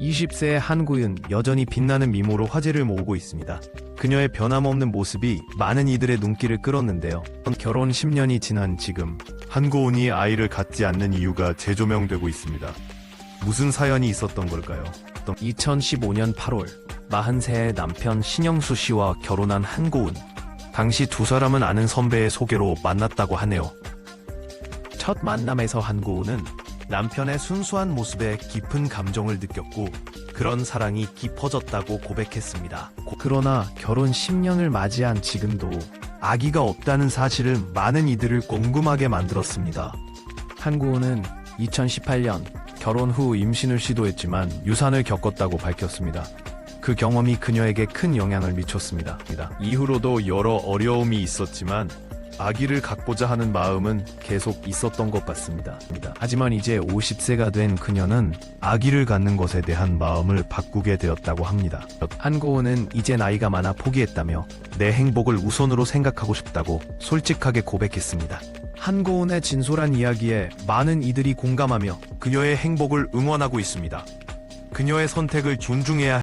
20세의 한구윤 여전히 빛나는 미모로 화제를 모으고 있습니다. 그녀의 변함없는 모습이 많은 이들의 눈길을 끌었는데요. 결혼 10년이 지난 지금 한고은이 아이를 갖지 않는 이유가 재조명되고 있습니다. 무슨 사연이 있었던 걸까요? 2015년 8월 43세의 남편 신영수 씨와 결혼한 한고은. 당시 두 사람은 아는 선배의 소개로 만났다고 하네요. 첫 만남에서 한고은은 남편의 순수한 모습에 깊은 감정을 느꼈고 그런 사랑이 깊어졌다고 고백했습니다. 고- 그러나 결혼 10년을 맞이한 지금도 아기가 없다는 사실을 많은 이들을 궁금하게 만들었습니다. 한고은은 2018년 결혼 후 임신을 시도했지만 유산을 겪었다고 밝혔습니다. 그 경험이 그녀에게 큰 영향을 미쳤습니다. 이후로도 여러 어려움이 있었지만 아기를 갖고자 하는 마음은 계속 있었던 것 같습니다. 하지만 이제 50세가 된 그녀는 아기를 갖는 것에 대한 마음을 바꾸게 되었다고 합니다. 한고은은 이제 나이가 많아 포기했다며 내 행복을 우선으로 생각하고 싶다고 솔직하게 고백했습니다. 한고은의 진솔한 이야기에 많은 이들이 공감하며 그녀의 행복을 응원하고 있습니다. 그녀의 선택을 존중해야